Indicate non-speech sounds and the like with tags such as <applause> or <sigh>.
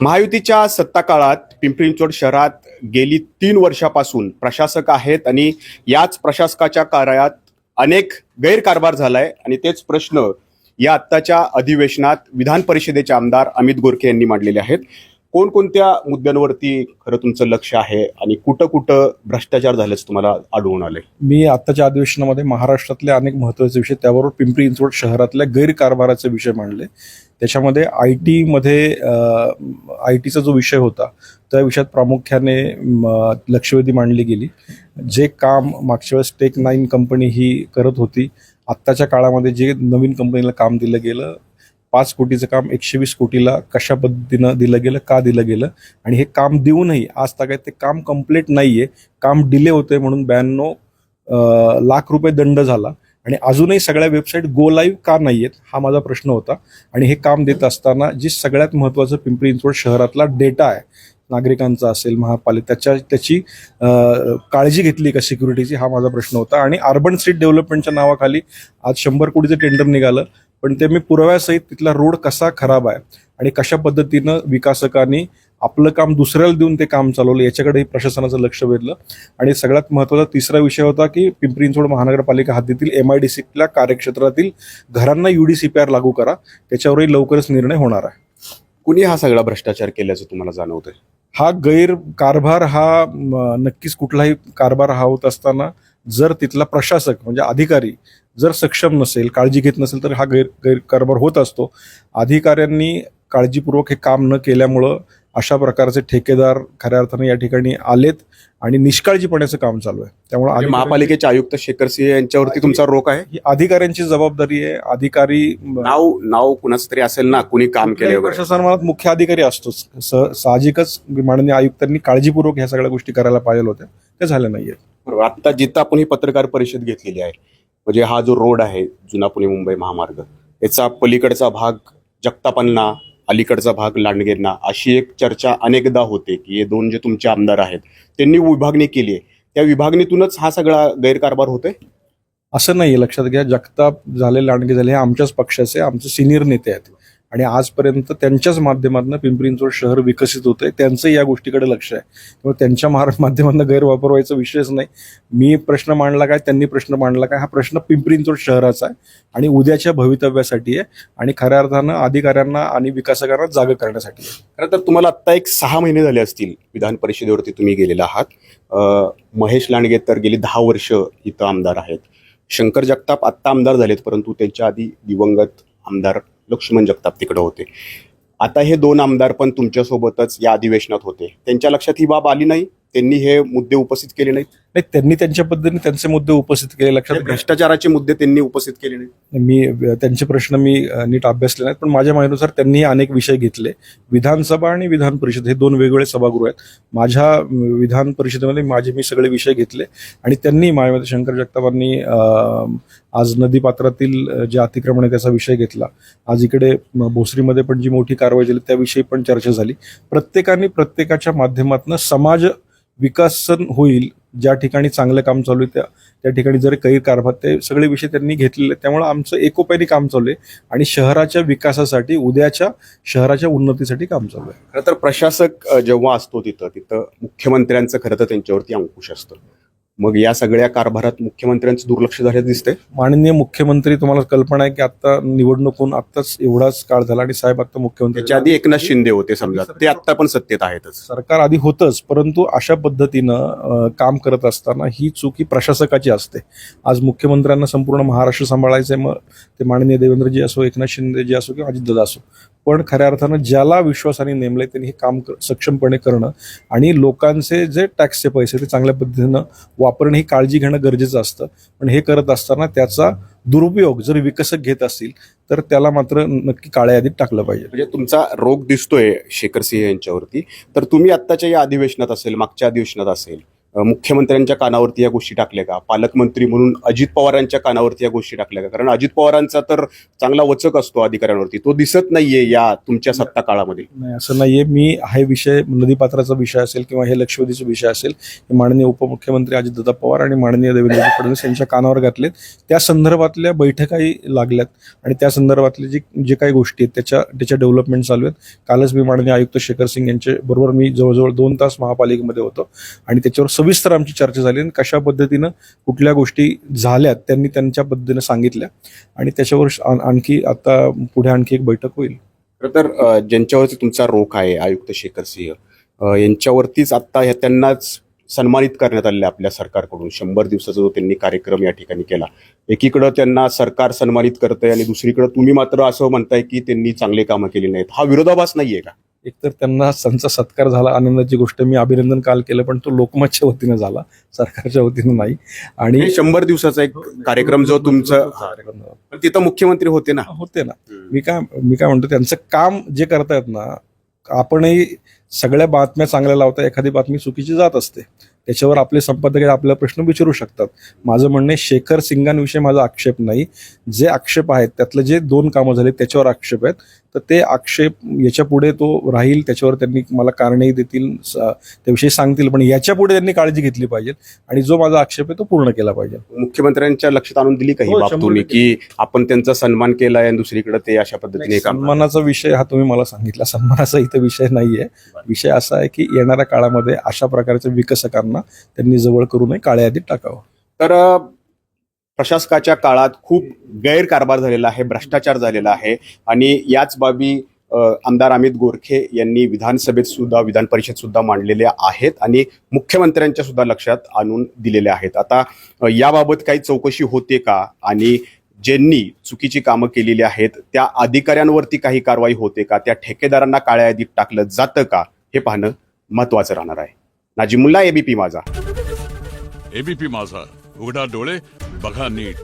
महायुतीच्या सत्ता काळात पिंपरी चिंचवड शहरात गेली तीन वर्षापासून प्रशासक आहेत आणि याच प्रशासकाच्या कार्यात अनेक गैरकारभार झालाय. आणि तेच प्रश्न या आत्ताच्या अधिवेशनात विधान परिषदेचे आमदार अमित गोरखे यांनी मांडलेले आहेत. कोणकोणत्या मुद्द्यांवरती खरं तुमचं लक्ष आहे आणि कुठं कुठं भ्रष्टाचार झाल्याचं तुम्हाला आढळून आले मी आत्ताच्या अधिवेशनामध्ये महाराष्ट्रातले अनेक महत्त्वाचे विषय त्याबरोबर पिंपरी चिंचवड शहरातल्या गैरकारभाराचे विषय मांडले. त्याच्यामध्ये आय टीमध्ये आय टीचा जो विषय होता त्या विषयात प्रामुख्याने लक्षवेधी मांडली गेली. जे काम मागच्या वेळेस टेक नाईन कंपनी ही करत होती आत्ताच्या काळामध्ये जे नवीन कंपनीला काम दिलं गेलं पाच कोटीचं काम एकशे वीस कोटीला कशा पद्धतीनं दिलं गेलं का दिलं गेलं आणि हे काम देऊनही आज तागायत ते काम कंप्लीट नाही आहे काम डिले होते म्हणून ब्याण्णव लाख रुपये दंड झाला. आणि अजूनही सगळ्या वेबसाईट गो लाईव्ह का नाही आहेत हा माझा प्रश्न होता. आणि हे काम देत असताना जी सगळ्यात महत्त्वाचं पिंपरी चिंचवड शहरातला डेटा आहे नागरिकांचा असेल महापालिका त्याच्या त्याची काळजी घेतली का सिक्युरिटीची हा माझा प्रश्न होता. आणि अर्बन स्ट्रीट डेव्हलपमेंटच्या नावाखाली आज शंभर कोटीचं टेंडर निघालं पण ते मी पुराव्यासहित तिथला रोड कसा खराब आहे आणि कशा पद्धतीनं विकासकांनी आपलं काम दुसऱ्याला देऊन ते काम चालवलं याच्याकडेही प्रशासनाचं लक्ष वेधलं. आणि सगळ्यात महत्त्वाचा तिसरा विषय होता की पिंपरी चिंचवड महानगरपालिका हद्दीतील एम आय डी सीच्या कार्यक्षेत्रातील घरांना युडीसीपीआर लागू करा त्याच्यावरही लवकरच निर्णय होणार आहे. कुणी हा सगळा भ्रष्टाचार केल्याचं तुम्हाला जाणवतंय? हा गैर कारभार हा नक्कीच कुठलाही कारभार हा होत असताना जर तिथला प्रशासक म्हणजे अधिकारी जर सक्षम नसेल काळजी घेत नसेल तर हा गैर गैरकारभार होत असतो. अधिकाऱ्यांनी काळजीपूर्वक हे काम न केल्यामुळं अशा प्रकारचे ठेकेदार खऱ्या अर्थाने या ठिकाणी आलेत आणि निष्काळजीपणाचं काम चालू आहे. त्यामुळे म्हणजे महापालिकेचे आयुक्त शेखर सिंह यांच्यावरती तुमचा रोख आहे? ही अधिकाऱ्यांची जबाबदारी आहे. अधिकारी नाव नाव कुणाचं तरी असेल ना कुणी काम केलं प्रशासनात मुख्य अधिकारी असतोच. साहजिकच माननीय आयुक्तांनी काळजीपूर्वक ह्या सगळ्या गोष्टी करायला पाहिजे होत्या त्या झाल्या नाहीये. बरोबर. आता जिथं आपण ही पत्रकार परिषद घेतलेली आहे म्हणजे हा जो रोड आहे जुना पुणे मुंबई महामार्ग याचा पलीकडचा भाग जगतापांना अलीकडचा भाग लांडगेंना अशी एक चर्चा अनेकदा होते की हे दोन जे तुमचे आमदार आहेत त्यांनी विभागणी केली आहे. त्या विभागणीतूनच हा सगळा गैरकारभार होतोय? असं नाही लक्षात घ्या जगताप झाले लांडगे झाले हे आमच्याच पक्षाचे आमचे सिनियर नेते आहेत. आणि आजपर्यंत त्यांच्याच माध्यमातून पिंपरी चिंचवड शहर विकसित होतंय. त्यांचं या गोष्टीकडे लक्ष आहे. त्यामुळे त्यांच्या मार <laughs> माध्यमातून गैरवापर व्हायचा विषयच नाही. मी प्रश्न मांडला काय त्यांनी प्रश्न मांडला काय हा प्रश्न पिंपरी चिंचवड शहराचा आहे आणि उद्याच्या भवितव्यासाठी आहे आणि खऱ्या अर्थानं अधिकाऱ्यांना आणि विकासकांना जाग करण्यासाठी आहे. खरं तर तुम्हाला आत्ता एक सहा महिने झाले असतील विधान परिषदेवरती तुम्ही गेलेला आहात. महेश लांडगे तर गेली दहा वर्ष इथं आमदार आहेत. शंकर जगताप आत्ता आमदार झालेत परंतु त्यांच्या आधी दिवंगत आमदार लक्ष्मण जगताप तिकडं होते. आता हे दोन आमदार पण तुमच्यासोबतच या अधिवेशनात होते. त्यांच्या लक्षात ही बाब आली नाही? त्यांनी हे मुद्दे उपस्थित केले नाहीत? नाही त्यांनी त्यांच्या पद्धतीने त्यांचे मुद्दे उपस्थित केले लक्षात. भ्रष्टाचाराचे मुद्दे त्यांनी उपस्थित केले नाहीत? मी त्यांचे प्रश्न मी नीट अभ्यासले नाहीत पण माझ्या माहितीनुसार त्यांनी अनेक विषय घेतले. विधानसभा आणि विधान परिषद हे दोन वेगवेगळे सभागृह आहेत. माझ्या विधान परिषदेमध्ये माझे मी सगळे विषय घेतले. आणि त्यांनी माझ्या शंकर जगतापांनी आज नदीपात्रातील अ, जे अतिक्रमण आहे त्याचा विषय घेतला. आज इकडे भोसरीमध्ये पण जी मोठी कारवाई झाली त्याविषयी पण चर्चा झाली. प्रत्येकाने प्रत्येकाच्या माध्यमातून समाज विकासन होईल ज्या ठिकाणी चांगलं काम चालू आहे त्या त्या ठिकाणी जर कैर कारभार ते सगळे विषय त्यांनी घेतलेले त्यामुळे आमचं एकोप्याने काम चालू आहे आणि शहराच्या विकासासाठी उद्याच्या शहराच्या उन्नतीसाठी काम चालू आहे. खरं तर प्रशासक जेव्हा असतो तिथं तिथं मुख्यमंत्र्यांचं खरं तर त्यांच्यावरती अंकुश असतं. मग या सगळ्या कारभारात मुख्यमंत्र्यांचं दुर्लक्ष झाल्याचं दिसतंय. माननीय मुख्यमंत्री तुम्हाला कल्पना आहे की आता निवडणूक होऊन आत्ताच एवढाच काळ झाला आणि साहेब आता मुख्यमंत्री त्याच्या आधी एकनाथ शिंदे होते समजा. ते आता पण सत्तेत आहेतच. सरकार आधी होतंच परंतु अशा पद्धतीनं अ, काम करत असताना ही चूक ही प्रशासकाची असते. आज मुख्यमंत्र्यांना संपूर्ण महाराष्ट्र सांभाळायचंय मग ते माननीय देवेंद्रजी असो एकनाथ शिंदेजी असो किंवा अजितदादा असो. पण खऱ्या अर्थानं ज्याला विश्वासाने नेमले त्यांनी हे काम सक्षमपणे करणं आणि लोकांचे जे टॅक्सचे पैसे ते चांगल्या पद्धतीनं वापरणं ही काळजी घेणं गरजेचं असतं. पण हे करत असताना त्याचा दुरुपयोग जर विकसक घेत असतील तर त्याला मात्र नक्की काळ्या यादीत टाकलं पाहिजे. म्हणजे तुमचा रोग दिसतोय शेखर सिंह यांच्यावरती तर तुम्ही आत्ताच्या या अधिवेशनात असेल मागच्या अधिवेशनात असेल मुख्यमंत्र्यांच्या कानावरती या गोष्टी टाकल्या का? पालकमंत्री म्हणून अजित पवारांच्या कानावरती या गोष्टी टाकल्या का? कारण अजित पवारांचा तर चांगला वचक असतो अधिकाऱ्यांवरती. तो दिसत नाहीये या तुमच्या सत्ता काळामध्ये. नाही असं नाहीये. मी हा विषय नदीपात्राचा विषय असेल किंवा हे लक्षवेधीचा विषय असेल हे माननीय उपमुख्यमंत्री अजितदादा पवार आणि माननीय देवेंद्र फडणवीस यांच्या कानावर घातलेत. त्या संदर्भातल्या बैठकाही लागल्यात आणि त्या संदर्भातले जे जे काही गोष्टी आहेत त्याच्या त्याच्या डेव्हलपमेंट चालू आहेत. कालच मी माननीय आयुक्त शेखर सिंग यांच्या बरोबर मी जवळजवळ दोन तास महापालिकेमध्ये होतो आणि त्याच्यावर सविस्तर आमची चर्चा झाली आणि कशा पद्धतीनं कुठल्या गोष्टी झाल्यात त्यांनी त्यांच्या पद्धतीनं सांगितल्या. आणि त्याच्यावर आणखी आता पुढे आणखी एक बैठक होईल. तर ज्यांच्यावरती तुमचा रोख आहे आयुक्त शेखर सिंह यांच्यावरतीच आता ह्या त्यांनाच सन्मानित करण्यात आले आपल्या सरकारकडून शंभर दिवसाचा जो त्यांनी कार्यक्रम या ठिकाणी केला. एकीकडं त्यांना सरकार सन्मानित करतंय आणि दुसरीकडं तुम्ही मात्र असं म्हणताय की त्यांनी चांगले कामं केली नाहीत. हा विरोधाभास नाहीये का? एकतर त्यांना त्यांचा सत्कार झाला आनंदाची गोष्ट मी अभिनंदन काल केलं पण तो लोकमतच्या वतीनं झाला सरकारच्या वतीनं नाही. आणि शंभर दिवसाचा एक कार्यक्रम जो तुमचं तिथं मुख्यमंत्री होते ना? होते ना. मी काय मी काय म्हणतो त्यांचं काम जे करतायत ना आपणही सगळ्या बातम्या चांगल्या लावता एखादी बातमी चुकीची जात असते. त्याच्यावर आपले संपादक आपला प्रश्न विचारू शकतात. माझं म्हणणं शेखर सिंगांविषयी माझा आक्षेप नाही. जे आक्षेप आहेत त्यातलं जे दोन कामं झाले त्याच्यावर आक्षेप आहेत. तर ते आक्षेप याच्यापुढे तो राहील त्याच्यावर त्यांनी मला कारणही देतील त्याविषयी सांगतील पण याच्यापुढे त्यांनी काळजी घेतली पाहिजे आणि जो माझा आक्षेप आहे तो पूर्ण केला पाहिजे. मुख्यमंत्र्यांच्या लक्षात आणून दिली काही हो, बाब तुम्ही. की आपण त्यांचा सन्मान केलाय आणि दुसरीकडे ते अशा पद्धतीने सन्मानाचा विषय हा तुम्ही मला सांगितला. सन्मानाचा इथं विषय नाहीये. विषय असा आहे की येणाऱ्या काळामध्ये अशा प्रकारच्या विकसकांना त्यांनी जवळ करू नये काळ्या यादीत टाकावं. तर प्रशासकाच्या काळात खूप गैरकारभार झालेला आहे भ्रष्टाचार झालेला आहे. आणि याच बाबी आमदार अमित गोरखे यांनी विधानसभेत सुद्धा विधान परिषद सुद्धा मांडलेल्या आहेत आणि मुख्यमंत्र्यांच्या सुद्धा लक्षात आणून दिलेल्या आहेत. आता याबाबत काही चौकशी होते का? आणि ज्यांनी चुकीची कामं केलेली आहेत त्या अधिकाऱ्यांवरती काही कारवाई होते का? त्या ठेकेदारांना काळ्या यादीत टाकलं जातं का? हे पाहणं महत्वाचं राहणार आहे. नाजीमुल्ला एबीपी माझा. एबीपी माझा. उघडा डोळे बघा नीट.